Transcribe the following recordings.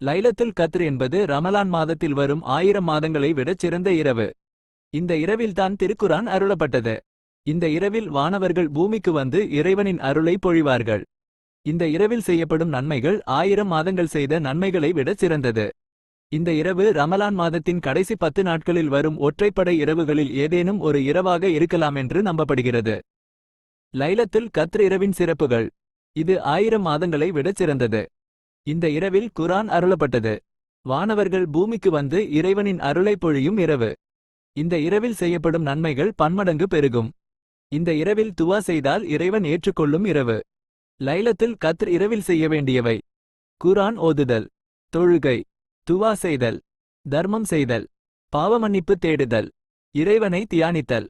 லைலத்துல் கத்ர் என்பது ரமலான் மாதத்தில் வரும் ஆயிரம் மாதங்களை விடச் சிறந்த இரவு. இந்த இரவில்தான் திருக்குரான் அருளப்பட்டது. இந்த இரவில் வானவர்கள் பூமிக்கு வந்து இறைவனின் அருளை பொழிவார்கள். இந்த இரவில் செய்யப்படும் நன்மைகள் ஆயிரம் மாதங்கள் செய்த நன்மைகளை விடச் சிறந்தது. இந்த இரவு ரமலான் மாதத்தின் கடைசி பத்து நாட்களில் வரும் ஒற்றைப்படை இரவுகளில் ஏதேனும் ஒரு இரவாக இருக்கலாம் என்று நம்பப்படுகிறது. லைலத்துல் கத்ர் இரவின் சிறப்புகள். இது ஆயிரம் மாதங்களை விடச் சிறந்தது. இந்த இரவில் குரான் அருளப்பட்டது. வானவர்கள் பூமிக்கு வந்து இறைவனின் அருளை பொழியும் இரவு. இந்த இரவில் செய்யப்படும் நன்மைகள் பன்மடங்கு பெருகும். இந்த இரவில் துவா செய்தால் இறைவன் ஏற்றுக்கொள்ளும் இரவு. லைலத்தில் கத்ர் இரவில் செய்ய வேண்டியவை. குரான் ஓதுதல். தொழுகை. துவா செய்தல். தர்மம் செய்தல். பாவமன்னிப்பு தேடுதல். இறைவனை தியானித்தல்.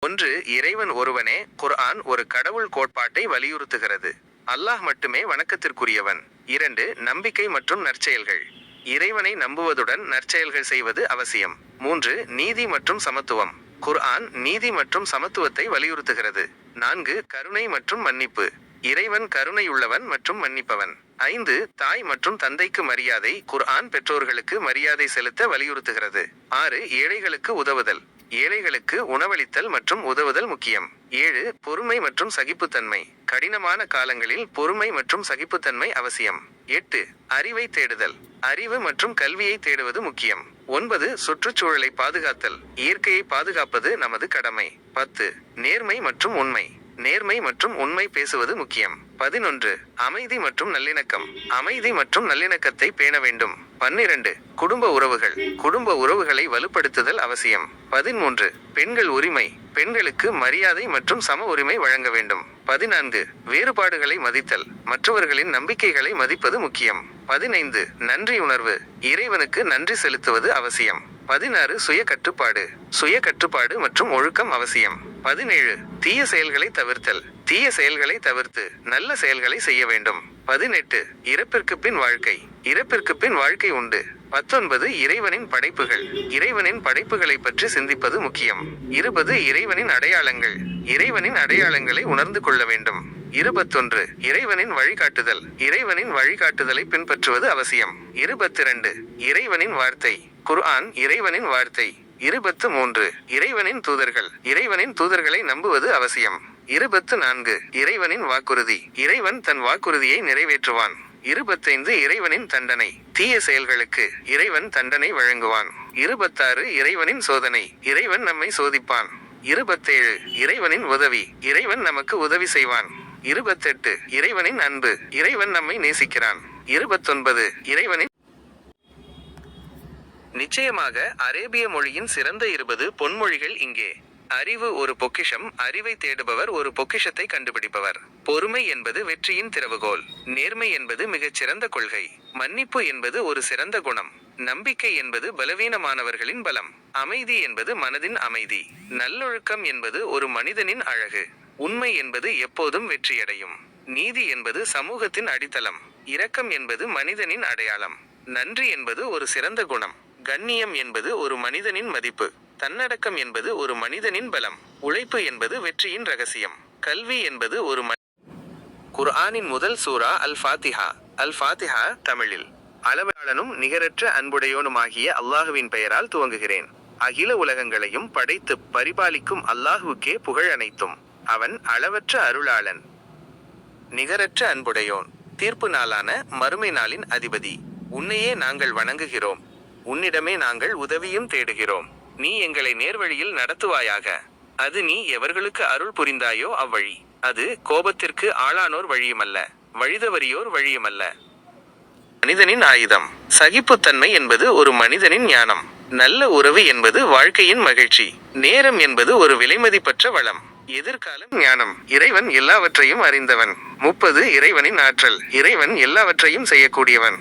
ஒன்று இறைவன் ஒருவனே குர்ஆன் ஒரு கடவுள் கோட்பாட்டை வலியுறுத்துகிறது. அல்லாஹ் மட்டுமே வணக்கத்திற்குரியவன். இரண்டு நம்பிக்கை மற்றும் நற்செயல்கள். இறைவனை நம்புவதுடன் நற்செயல்கள் செய்வது அவசியம். மூன்று நீதி மற்றும் சமத்துவம். குர்ஆன் நீதி மற்றும் சமத்துவத்தை வலியுறுத்துகிறது. நான்கு கருணை மற்றும் மன்னிப்பு. இறைவன் கருணையுள்ளவன் மற்றும் மன்னிப்பவன். ஐந்து தாய் மற்றும் தந்தைக்கு மரியாதை. குர்ஆன் பெற்றோர்களுக்கு மரியாதை செலுத்த வலியுறுத்துகிறது. ஆறு ஏழைகளுக்கு உதவுதல். ஏழைகளுக்கு உணவளித்தல் மற்றும் உதவுதல் முக்கியம். ஏழு பொறுமை மற்றும் சகிப்புத்தன்மை. கடினமான காலங்களில் பொறுமை மற்றும் சகிப்புத்தன்மை அவசியம். எட்டு அறிவை தேடுதல். அறிவு மற்றும் கல்வியை தேடுவது முக்கியம். ஒன்பது சுற்றுச்சூழலை பாதுகாத்தல். இயற்கையை பாதுகாப்பது நமது கடமை. பத்து நேர்மை மற்றும் உண்மை. நேர்மை மற்றும் உண்மை பேசுவது முக்கியம். பதினொன்று அமைதி மற்றும் நல்லிணக்கம். அமைதி மற்றும் நல்லிணக்கத்தை பேண வேண்டும். பன்னிரண்டு குடும்ப உறவுகள். குடும்ப உறவுகளை வலுப்படுத்துதல் அவசியம். பதிமூன்று பெண்கள் உரிமை. பெண்களுக்கு மரியாதை மற்றும் சம உரிமை வழங்க வேண்டும். பதினான்கு வேறுபாடுகளை மதித்தல். மற்றவர்களின் நம்பிக்கைகளை மதிப்பது முக்கியம். பதினைந்து நன்றி உணர்வு இறைவனுக்கு நன்றி செலுத்துவது அவசியம். பதினாறு சுய கட்டுப்பாடு. சுய கட்டுப்பாடு மற்றும் ஒழுக்கம் அவசியம். பதினேழு தீய செயல்களை தவிர்த்தல். தீய செயல்களை தவிர்த்து நல்ல செயல்களை செய்ய வேண்டும். பதினெட்டு இறப்பிற்கு பின் வாழ்க்கை. இறப்பிற்கு பின் வாழ்க்கை உண்டு. பத்தொன்பது இறைவனின் படைப்புகள். இறைவனின் படைப்புகளை பற்றி சிந்திப்பது முக்கியம். இருபது இறைவனின் அடையாளங்கள். இறைவனின் அடையாளங்களை உணர்ந்து கொள்ள வேண்டும். இருபத்தொன்று இறைவனின் வழிகாட்டுதல். இறைவனின் வழிகாட்டுதலை பின்பற்றுவது அவசியம். இருபத்திரண்டு இறைவனின் வார்த்தை. குர்ஆன் இறைவனின் வார்த்தை. இருபத்து மூன்று இறைவனின் தூதர்கள். இறைவனின் தூதர்களை நம்புவது அவசியம். இருபத்து நான்கு. இறைவனின் வாக்குறுதி. இறைவன் தன் வாக்குறுதியை நிறைவேற்றுவான். இருபத்தைந்து இறைவனின் தண்டனை. தீய செயல்களுக்கு இறைவன் தண்டனை வழங்குவான். இருபத்தாறு இறைவனின் சோதனை. இறைவன் நம்மை சோதிப்பான். இருபத்தேழு இறைவனின் உதவி. இறைவன் நமக்கு உதவி செய்வான். இருபத்தெட்டு இறைவனின் அன்பு. இறைவன் நம்மை நேசிக்கிறான். இருபத்தொன்பது இறைவனின் நிச்சயமாக அரேபிய மொழியின் சிறந்த இருபது பொன்மொழிகள் இங்கே. அறிவு ஒரு பொக்கிஷம் அறிவை தேடுபவர் ஒரு பொக்கிஷத்தை கண்டுபிடிப்பவர். பொறுமை என்பது வெற்றியின் திறவுகோல். நேர்மை என்பது மிகச்சிறந்த கொள்கை. மன்னிப்பு என்பது ஒரு சிறந்த குணம். நம்பிக்கை என்பது பலவீனமானவர்களின் பலம். அமைதி என்பது மனதின் அமைதி. நல்லொழுக்கம் என்பது ஒரு மனிதனின் அழகு. உண்மை என்பது எப்போதும் வெற்றியடையும். நீதி என்பது சமூகத்தின் அடித்தளம். இரக்கம் என்பது மனிதனின் அடையாளம். நன்றி என்பது ஒரு சிறந்த குணம். கண்ணியம் என்பது ஒரு மனிதனின் மதிப்பு. தன்னடக்கம் என்பது ஒரு மனிதனின் பலம் உழைப்பு என்பது வெற்றியின் ரகசியம் கல்வி என்பது ஒரு குர்ஆனின் முதல் சூரா அல் ஃபாத்திஹா அல் ஃபாத்திஹா தமிழில் அளவாளனும் நிகரற்ற அன்புடையோனுமாகிய அல்லாஹுவின் பெயரால் துவங்குகிறேன். அகில உலகங்களையும் படைத்து பரிபாலிக்கும் அல்லாஹுவுக்கே புகழ் அனைத்தும். அவன் அளவற்ற அருளாளன் நிகரற்ற அன்புடையோன் தீர்ப்பு நாளான மறுமை நாளின் அதிபதி. உன்னையே நாங்கள் வணங்குகிறோம். உன்னிடமே நாங்கள் உதவியும் தேடுகிறோம். நீ எங்களை நேர்வழியில் நடத்துவாயாக. அது நீ எவர்களுக்கு அருள் புரிந்தாயோ அவ்வழி. அது கோபத்திற்கு ஆளானோர் வழியுமல்ல வழிதவறியோர் வழியுமல்ல. மனிதனின் ஆயுதம். சகிப்புத்தன்மை என்பது ஒரு மனிதனின் ஞானம். நல்ல உறவு என்பது வாழ்க்கையின் மகிழ்ச்சி. நேரம் என்பது ஒரு விலைமதிப்பற்ற வளம். எதிர்காலம் ஞானம். இறைவன் எல்லாவற்றையும் அறிந்தவன். முப்பது இறைவனின் ஆற்றல். இறைவன் எல்லாவற்றையும் செய்யக்கூடியவன்.